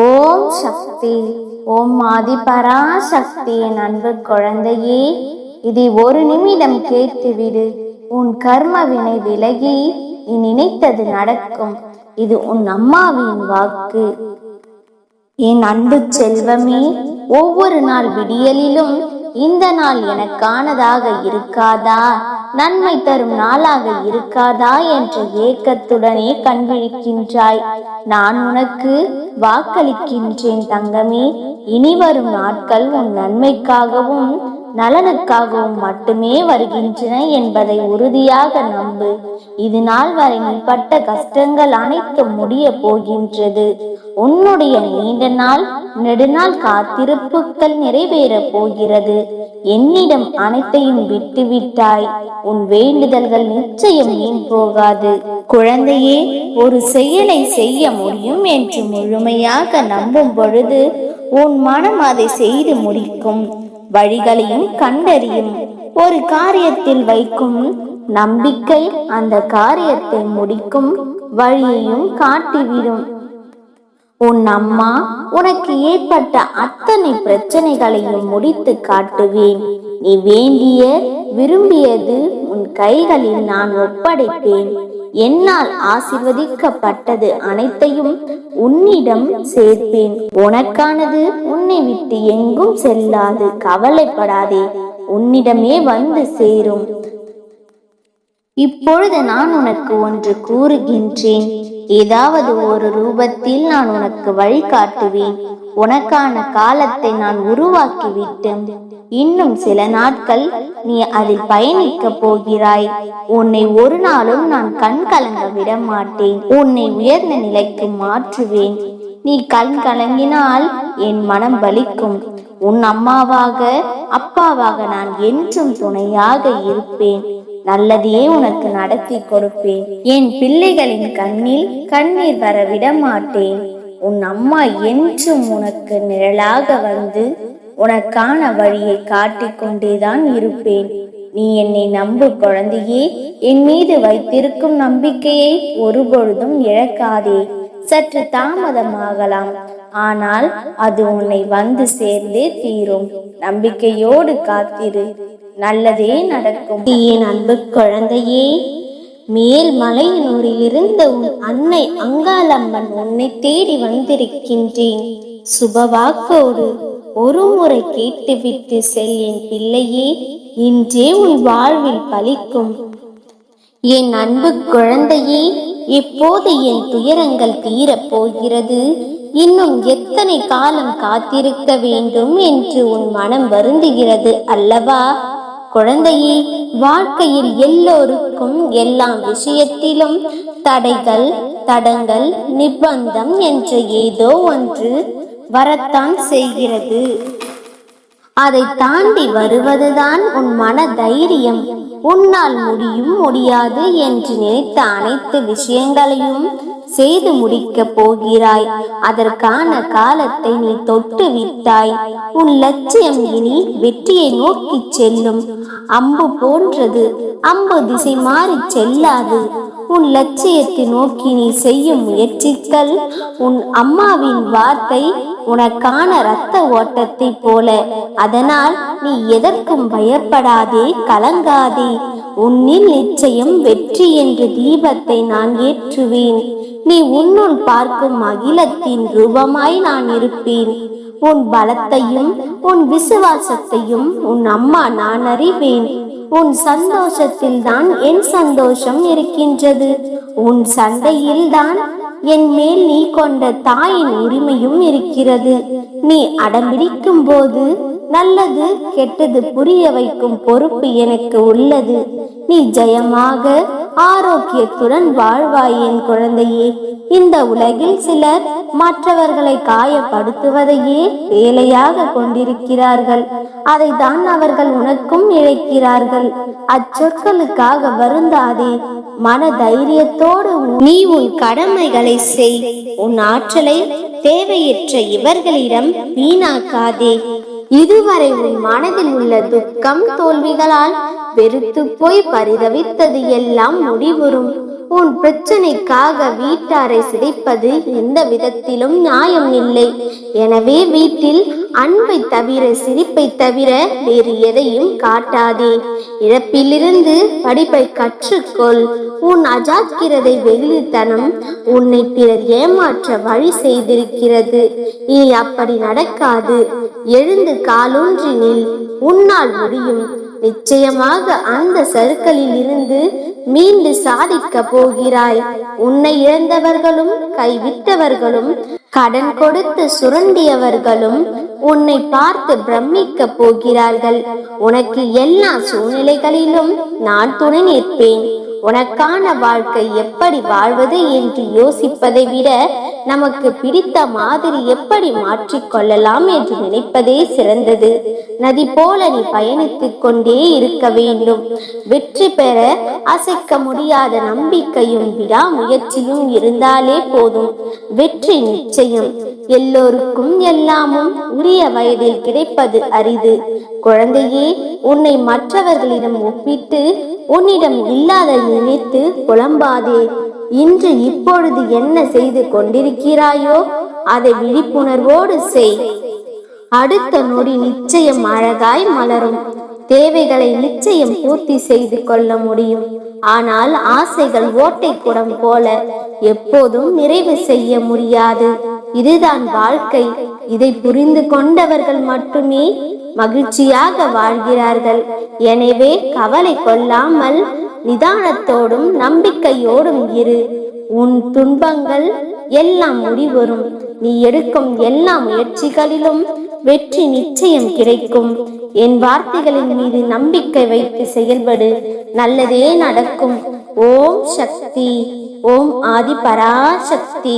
ஓம் சக்தி. ஓம் ஆதி சக்தி என் அன்பு குழந்தையே இதை ஒரு நிமிடம் கேட்டுவிடு. உன் கர்ம வினை விலகி நீ நினைத்தது நடக்கும். இது உன் அம்மாவின் வாக்கு. என் அன்பு செல்வமே ஒவ்வொரு நாள் விடியலிலும் இந்த நாள் எனக்கானதாக இருக்காதா? நன்மை தரும் நாளாக இருக்காதா என்ற ஏக்கத்துடனே கண்விழிக்கின்றாய். நான் உனக்கு வாக்களிக்கின்றேன் தங்கமே இனி வரும் நாட்கள் உன் நன்மைக்காகவும் நலனுக்காகவும் மட்டுமே வருகின்றன என்பதை உறுதியாக நம்பு. இது நாள் வரை நீ பட்ட கஷ்டங்கள் அனைத்தும் முடிய போகின்றது. உன்னுடைய நீண்ட நாள் நெடுநாள் காத்திருப்புகள் நிறைவேறப் போகிறது. என்னிடம் அனைத்தையும் விட்டுவிட்டாய். உன் வேண்டுதல்கள் நிச்சயம் வீண் போகாது. குழந்தையே ஒரு செயலை செய்ய முடியும் என்று முழுமையாக நம்பும் பொழுது உன் மனம் அதை செய்து முடிக்கும். வழிகளையும் கண்டறியும். ஒரு காரியத்தில் வைக்கும் நம்பிக்கை அந்த காரியத்தை முடிக்கும் வழியையும் காட்டிவிடும். உன் அம்மா உனக்கு ஏற்பட்ட அத்தனை பிரச்சனைகளையும் முடித்து காட்டுவேன். நீ வேண்டிய விரும்பியது உன் கைகளில் நான் ஒப்படைப்பேன். என்னால் ஆசிர்வதிக்கப்பட்டது அனைத்தையும் உன்னிடம் சேர்ப்பேன். உனக்கானது உன்னை விட்டு எங்கும் செல்லாது. கவலைப்படாதே உன்னிடமே வந்து சேரும். இப்பொழுது நான் உனக்கு ஒன்று கூறுகின்றேன். ஏதாவது ஒரு ரூபத்தில் நான் உனக்கு வழிகாட்டுவேன். உனக்கான காலத்தை நான் உருவாக்கிவிட்டேன். இன்னும் சில நாட்கள் நீ அதில் பயணிக்க போகிறாய். உன்னை ஒரு நாளும் நான் கண் கலங்க விட மாட்டேன். உன்னை உயர்ந்த நிலைக்கு மாற்றுவேன். நீ கண் கலங்கினால் என் மனம் வலிக்கும் உன் அம்மாவாக அப்பாவாக நான் என்றும் துணையாக இருப்பேன். நல்லதையே உனக்கு நடத்தி கொடுப்பேன். என் பிள்ளைகளின் கண்ணில் கண்ணீர் வர விட மாட்டேன். உன் அம்மா என்றும் உனக்கு நிழலாக வந்து உனக்கான வழியை காட்டிக் கொண்டேதான் இருப்பேன். நீ என்னை நம்பு குழந்தையே. என் மீது வைத்திருக்கும் நம்பிக்கையை ஒருபொழுதும் இழக்காதே. சற்று தாமதமாகலாம். ஆனால் அது உன்னை வந்து சேர்ந்தே தீரும். நம்பிக்கையோடு காத்திரு. நல்லதே நடக்கும். என் அன்பு குழந்தையே. மேல் மலையனூரில் இருந்த உன் அன்னை அங்காளம்மன் உன்னை தேடி வந்திருக்கின்றேன். சுபவாக்கோடு ஒரு முறை கேட்டுவிட்டு செல் என் பிள்ளையே இன்றே உன் வாழ்வில் பலிக்கும். என் அன்பு குழந்தையே எப்போது என் துயரங்கள் தீரப் போகிறது. இன்னும் எத்தனை காலம் காத்திருக்க வேண்டும் என்று உன் மனம் வருந்துகிறது அல்லவா? குழந்தையே வாழ்க்கையில் எல்லோருக்கும் எல்லா விஷயத்திலும் தடைகள் தடங்கள் நிர்பந்தம் என்ற ஏதோ ஒன்று வரத்தான் செய்கிறது. அதை தாண்டி வருவதுதான் உன் மன தைரியம். உன்னால் முடியும் முடியாது என்று நினைத்த அனைத்து விஷயங்களையும் செய்து முடிக்கப் போகிறாய். அதற்கான காலத்தை நீ தொட்டு விட்டாய். உன் லட்சியம் இனி வெற்றியை நோக்கி செல்லும். அம்பு போன்றது. அம்பு திசை மாறி செல்லாது. உன் லட்சியத்தை நோக்கி நீ செய்யும் முயற்சித்தல். உன் அம்மாவின் வார்த்தை உனக்கான இரத்த ஓட்டத்தை போல. அதனால் நீ எதற்கும் பயப்படாதே கலங்காதே. உன்னில் நிச்சயம் வெற்றி என்ற தீபத்தை நான் ஏற்றுவேன். நீ உன்னுள் பார்க்கும் அகிலத்தின் ரூபமாய் நான் இருப்பேன். உன் பலத்தையும் உன் விசுவாசத்தையும் உன் அம்மா நான் அறிவேன். உன் சந்தோஷத்தில் தான் என் சந்தோஷம் இருக்கின்றது. உன் சண்டையில் தான் என் மேல் நீ கொண்ட தாயின் உரிமையும் இருக்கிறது. நீ அடம்பிடிக்கும் போது நல்லது கெட்டது புரிய வைக்கும் பொறுப்பு எனக்கு உள்ளது. நீ ஜெயமாக ஆரோக்கியத்துடன் வாழ்வாய் என் குழந்தையே. இந்த உலகில் சிலர் மற்றவர்களை காயப்படுத்துவதையே வேலையாக கொண்டிருக்கிறார்கள். அதைத்தான் அவர்கள் உனக்கும் இழைக்கிறார்கள். அச்சொற்களுக்காக வருந்தாதே. மன தைரியத்தோடு நீ உன் கடமைகளை செய். உன் ஆற்றலை தேவையற்ற இவர்களிடம் வீணாக்காதே. இதுவரை உன் மனதில் உள்ள துக்கம் தோல்விகளால் வெறுத்து போய் பரிதவித்தது எல்லாம் முடிவுறும். உன் பிரச்சனைக்காக வீட்டாரை சிதைப்பது எந்த விதத்திலும் நியாயம் இல்லை. எனவே வீட்டில் அன்பை தவிர சிரிப்பை தவிர வேறு எதையும் காட்டாதே. இழப்பிலிருந்து படிப்பை கற்றுக்கொள். உன் அஜாக்கிரதை வெகுளித்தனம் உன்னை பிறர் ஏமாற்ற வழி செய்திருக்கிறது. இனி அப்படி நடக்காது. எழுந்து காலூன்றினில் உன்னால் முடியும். நிச்சயமாக அந்த சருக்களில் இருந்து மீண்டு சாதிக்க போகிறாய். உன்னை இழந்தவர்களும் கைவிட்டவர்களும் கடன் கொடுத்து சுரண்டியவர்களும் உன்னை பார்த்து பிரமிக்க போகிறார்கள். உனக்கு எல்லா சூழ்நிலைகளிலும் நான் துணை நிற்பேன். உனக்கான வாழ்க்கை எப்படி வாழ்வது என்று யோசிப்பதை விட நமக்கு பிடித்த மாதிரி எப்படி மாற்றிக்கொள்ளலாம் என்று நினைப்பதே சிறந்தது. நதி போல நீ பயணித்துக் கொண்டே இருக்க வேண்டும். வெற்றி பெற அசைக்க முடியாத நம்பிக்கையும் விடாமுயற்சியும் இருந்தாலே போதும். வெற்றி நிச்சயம். எல்லோருக்கும் எல்லாமும் உரிய வயதில் கிடைப்பது அரிது. குழந்தையே உன்னை மற்றவர்களிடம் ஒப்பிட்டு உன்னிடம் இல்லாத நினைத்து புலம்பாதே. இன்று இப்பொழுது என்ன செய்து கொண்டிருக்கிறாயோ அதை விழிப்புணர்வோடு செய். அடுத்த நொடி நிச்சயம் அழகாய் மலரும். தேவைகளை நிச்சயம் பூர்த்தி செய்து கொள்ள முடியும். ஆனால் ஆசைகள் ஓட்டை குடம் போல எப்போதும் நிறைவு செய்ய முடியாது. இதுதான் வாழ்க்கை. இதை புரிந்து கொண்டவர்கள் மட்டுமே மகிழ்ச்சியாக வாழ்கிறார்கள். எனவே கவலை கொள்ளாமல் நிதானத்தோடும் நம்பிக்கையோடும் இரு. உன் துன்பங்கள் எல்லாம் முடிவரும். நீ எடுக்கும் எல்லா முயற்சிகளிலும் வெற்றி நிச்சயம் கிடைக்கும். என் வார்த்தைகளின் மீது நம்பிக்கை வைத்து செயல்படு. நல்லதே நடக்கும். ஓம் சக்தி. ஓம் ஆதி பராசக்தி